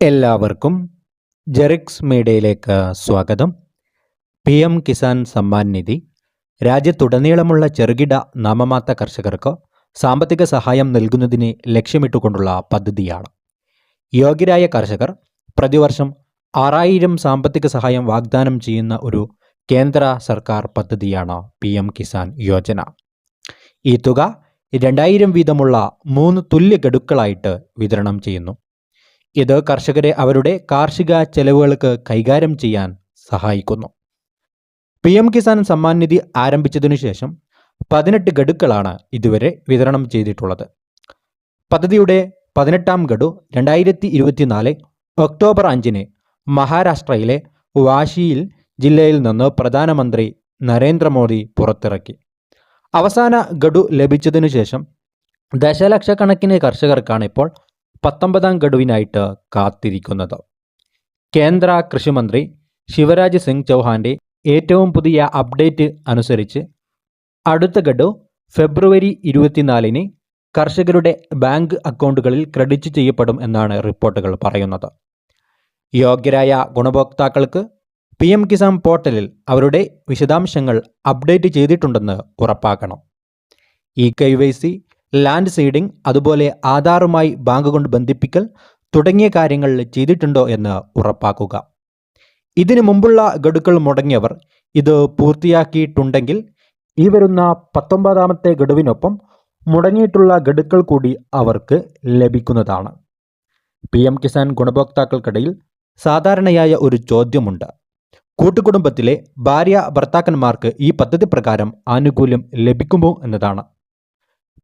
എല്ലാവർക്കും ജെറിക്സ് മീഡിയയിലേക്ക് സ്വാഗതം. P M Kisan Samman Nidhi. രാജ്യത്തുടനീളമുള്ള ചെറുകിട നാമമാത്ത കർഷകർക്ക് സാമ്പത്തിക സഹായം നൽകുന്നതിന് ലക്ഷ്യമിട്ടുകൊണ്ടുള്ള പദ്ധതിയാണ്. യോഗ്യരായ കർഷകർ പ്രതിവർഷം ആറായിരം സാമ്പത്തിക സഹായം വാഗ്ദാനം ചെയ്യുന്ന ഒരു കേന്ദ്ര സർക്കാർ പദ്ധതിയാണ് പി എം കിസാൻ യോജന. ഈ തുക രണ്ടായിരം വീതമുള്ള മൂന്ന് തുല്യ ഗഡുക്കളായിട്ട് വിതരണം ചെയ്യുന്നു. ഇത് കർഷകരെ അവരുടെ കാർഷിക ചെലവുകൾക്ക് കൈകാര്യം ചെയ്യാൻ സഹായിക്കുന്നു. പി എം കിസാൻ സമ്മാൻ നിധി ആരംഭിച്ചതിനു ശേഷം പതിനെട്ട് ഗഡുക്കളാണ് ഇതുവരെ വിതരണം ചെയ്തിട്ടുള്ളത്. പദ്ധതിയുടെ പതിനെട്ടാം ഗഡു രണ്ടായിരത്തി ഇരുപത്തിനാല് ഒക്ടോബർ അഞ്ചിന് മഹാരാഷ്ട്രയിലെ വാശിയിൽ ജില്ലയിൽ നിന്ന് പ്രധാനമന്ത്രി നരേന്ദ്രമോദി പുറത്തിറക്കി. അവസാന ഗഡു ലഭിച്ചതിനു ശേഷം ദശലക്ഷക്കണക്കിന് കർഷകർക്കാണ് ഇപ്പോൾ പത്തൊമ്പതാം ഗഡുവിനായിട്ട് കാത്തിരിക്കുന്നത്. കേന്ദ്ര കൃഷിമന്ത്രി ശിവരാജ് സിംഗ് ചൗഹാന്റെ ഏറ്റവും പുതിയ അപ്ഡേറ്റ് അനുസരിച്ച് അടുത്ത ഗഡു ഫെബ്രുവരി ഇരുപത്തിനാലിന് കർഷകരുടെ ബാങ്ക് അക്കൗണ്ടുകളിൽ ക്രെഡിറ്റ് ചെയ്യപ്പെടും എന്നാണ് റിപ്പോർട്ടുകൾ പറയുന്നത്. യോഗ്യരായ ഗുണഭോക്താക്കൾക്ക് പി എം കിസാൻ പോർട്ടലിൽ അവരുടെ വിശദാംശങ്ങൾ അപ്ഡേറ്റ് ചെയ്തിട്ടുണ്ടെന്ന് ഉറപ്പാക്കണം. E K Y C land seeding അതുപോലെ ആധാറുമായി ബാങ്ക് കൊണ്ട് ബന്ധിപ്പിക്കൽ തുടങ്ങിയ കാര്യങ്ങൾ ചെയ്തിട്ടുണ്ടോ എന്ന് ഉറപ്പാക്കുക. ഇതിനു മുമ്പുള്ള ഗഡുക്കൾ മുടങ്ങിയവർ ഇത് പൂർത്തിയാക്കിയിട്ടുണ്ടെങ്കിൽ ഈ വരുന്ന പത്തൊമ്പതാമത്തെ ഗഡുവിനൊപ്പം മുടങ്ങിയിട്ടുള്ള ഗഡുക്കൾ കൂടി അവർക്ക് ലഭിക്കുന്നതാണ്. പി എം കിസാൻ ഗുണഭോക്താക്കൾക്കിടയിൽ സാധാരണയായ ഒരു ചോദ്യമുണ്ട്. കൂട്ടുകുടുംബത്തിലെ ഭാര്യ ഭർത്താക്കന്മാർക്ക് ഈ പദ്ധതി പ്രകാരം ആനുകൂല്യം ലഭിക്കുമോ എന്നതാണ്.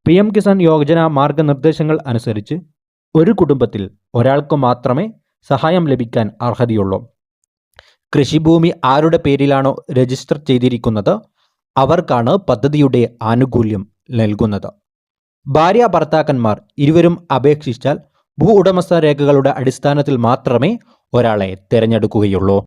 പി എം കിസാൻ യോജന മാർഗനിർദ്ദേശങ്ങൾ അനുസരിച്ച് ഒരു കുടുംബത്തിൽ ഒരാൾക്ക് മാത്രമേ സഹായം ലഭിക്കാൻ അർഹതയുള്ളൂ. കൃഷിഭൂമി ആരുടെ പേരിലാണോ രജിസ്റ്റർ ചെയ്തിരിക്കുന്നത്? അവർക്കാണ് പദ്ധതിയുടെ ആനുകൂല്യം നൽകുന്നത്. ഭാര്യ ഭർത്താക്കന്മാർ ഇരുവരും അപേക്ഷിച്ചാൽ ഭൂ ഉടമസ്ഥ രേഖകളുടെ അടിസ്ഥാനത്തിൽ മാത്രമേ ഒരാളെ തിരഞ്ഞെടുക്കുകയുള്ളൂ.